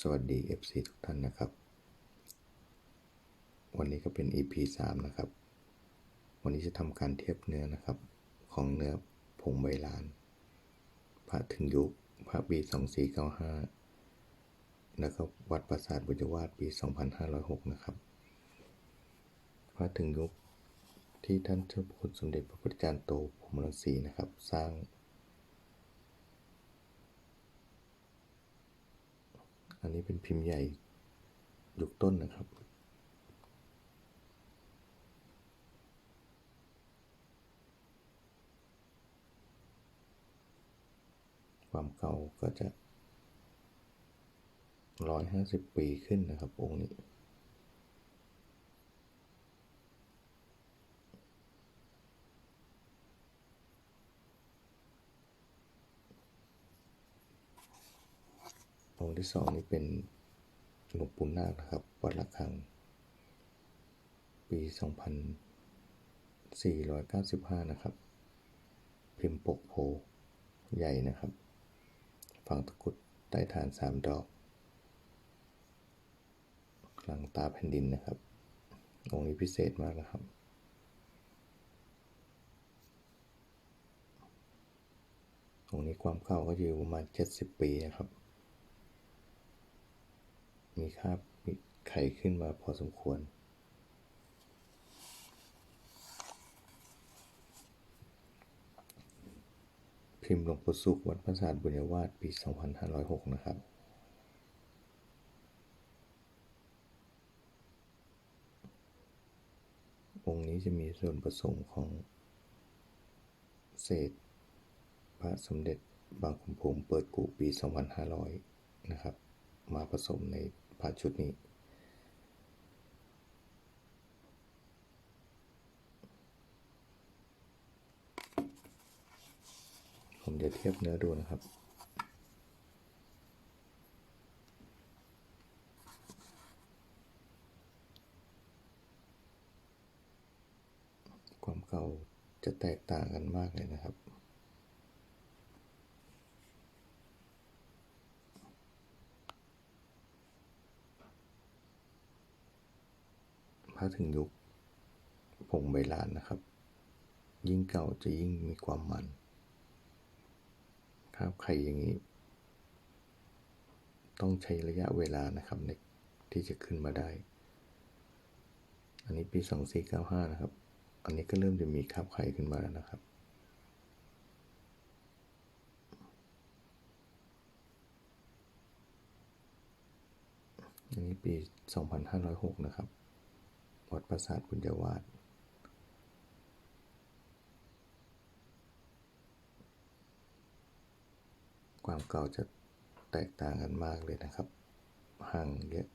สวัสดี FC ทุกท่านนะครับ วันนี้ก็เป็น EP 3 นะครับ วันนี้จะทำการเทียบเนื้อนะครับ ของเนื้อผงใบลาน พระถึงยุค พระปี 2495 แล้วก็วัดปราสาทบุญวาสปี 2506 นะครับ พระถึงยุคที่ท่านเจ้าคุณสมเด็จพระพุทธจารย์โตพรมรังสีนะครับ สร้าง อันนี้เป็นพิมพ์ใหญ่ยุคต้นนะครับ ความเก่าก็จะร้อยห้าสิบปีขึ้นนะครับองค์นี้ องค์ที่สองนี่เป็นหลวงปู่นาคนะครับ วัดละคัง ปี 2495 นะครับ พิมพ์ปกโพใหญ่นะครับ ฝั่งตะกุดใต้ฐานสามดอกหลังตาแผ่นดินนะครับ องค์นี้พิเศษมากนะครับองค์นี้ความเก่าก็อยู่ประมาณ 70 ปีนะครับ มีคราบมีไข่ขึ้นมาพอสมควร พิมพ์หลวงปู่สุขวัดปราสาทบุญยวาสปี 2506 นะครับองค์นี้จะมีส่วนผสมของเศษ พระสมเด็จบางขุนพรมเปิดกูปี 2500 นะครับ มาผสมใน ระชุดนี้ ผมจะเทียบเนื้อดูนะครับความเก่าจะแตกต่างกันมากเลยนะครับ พระถึงยุคผงใบลานนะครับ ยิ่งเก่าจะยิ่งมีความมันคราบไข่อย่างนี้ ต้องใช้ระยะเวลานะครับในที่จะขึ้นมาได้ อันนี้ปี 2495 นะครับ อันนี้ก็เริ่มจะมีคราบไข่ขึ้นมาแล้วนะครับอันนี้ปี 2506 นะครับ วัดประสาทบุญยวาสความเก่าจะแตกต่างกันมากเลยนะครับ ห่างเยอะ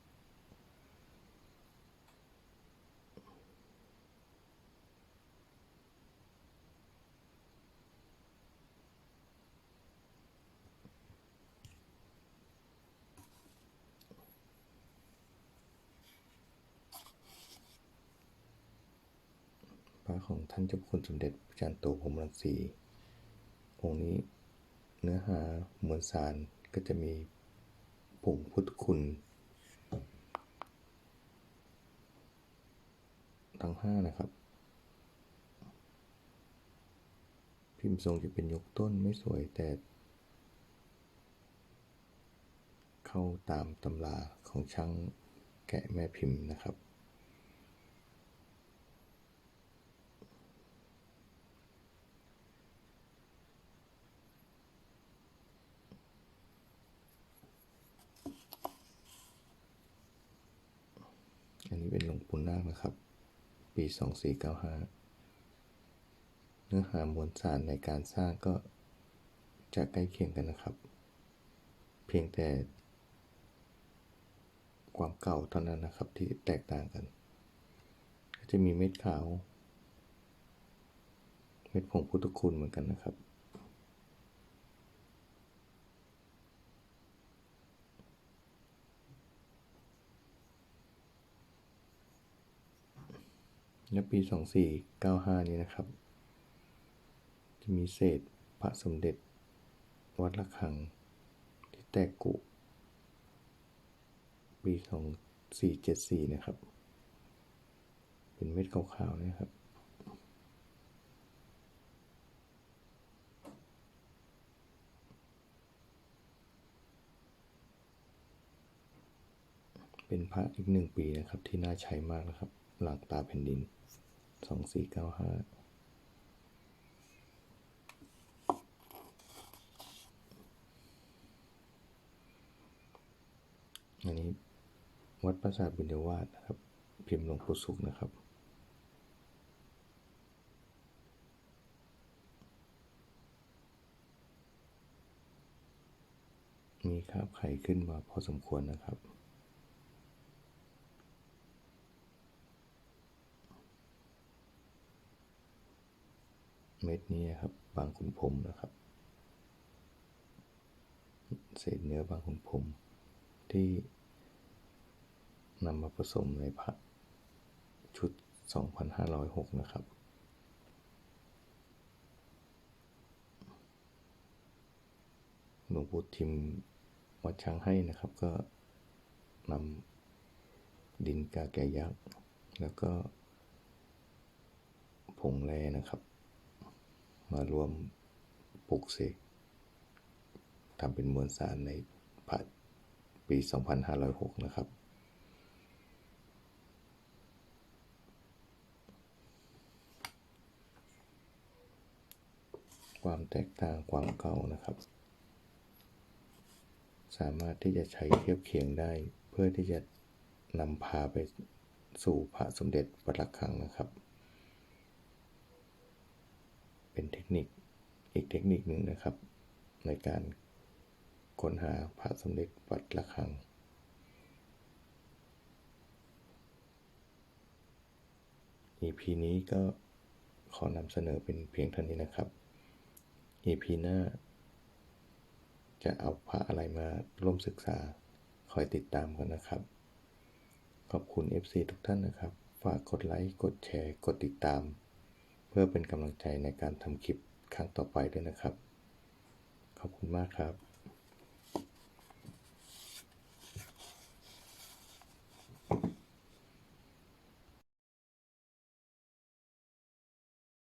ระของท่านเจ้าคุณสมเด็จพระจันทร์โตพรมรังสี องค์นี้เนื้อหาเหมือนสารก็จะมีผงพุทธคุณ ทั้งห้านะครับ พิมพ์ทรงจะเป็นยกต้นไม่สวยแต่ เข้าตามตำราของช่างแกะแม่พิมพ์นะครับ เป็นหลวงปู่นาคนะครับ ปี 2495 เนื้อหามวลสารในการสร้างก็จะใกล้เคียงกันนะครับ เพียงแต่ ความเก่าเท่านั้นนะครับที่แตกต่างกัน ก็จะมีเม็ดขาว เม็ดผงพุทธคุณเหมือนกันนะครับ และปี 2495 นี้นะครับ จะมีเศษพระสมเด็จ วัดละคัง ที่แตกกุ ปี 2474 นะครับ เป็นเม็ดขาวๆนะครับเป็นพระอีกหนึ่งปีนะครับที่น่าใช้มากนะครับ หลังตาแผ่นดิน 2495อันนี้วัดปราสาทบุญยวาสนะครับ พิมพ์หลวงปู่สุขนะครับ มีคราบไข่ขึ้นมาพอสมควรนะครับ ม็ดนี้ครับ บางขุนพรมนะครับ เศษเนื้อบางขุนพรมที่นำมาผสมในพระชุด 2,506 นะครับ หลวงปู่ทิมวัดช้างให้นะครับก็นำดินกาแกยักษ์ แล้วก็ผงแร่นะครับ มารวมปลุกเสกทำเป็นมวลสารในพระปี 2506 นะครับ ความแตกต่างความเก่านะครับ สามารถที่จะใช้เทียบเคียงได้เพื่อที่จะนำพาไปสู่พระสมเด็จวัดระฆังนะครับ เป็นเทคนิคอีกเทคนิคหนึ่งนะครับ ในการค้นหาพระสมเด็จวัดระฆัง EP นี้ก็ขอนำเสนอเป็นเพียงเท่านี้นะครับ EP หน้า จะเอาพระอะไรมาร่วมศึกษา คอยติดตามกันนะครับ ขอบคุณ FC ทุกท่านนะครับ ฝากกดไลค์ กดแชร์ กดติดตาม เพื่อเป็นกำลังใจในการทำคลิปครั้งต่อไปด้วยนะครับ ขอบคุณมากครับ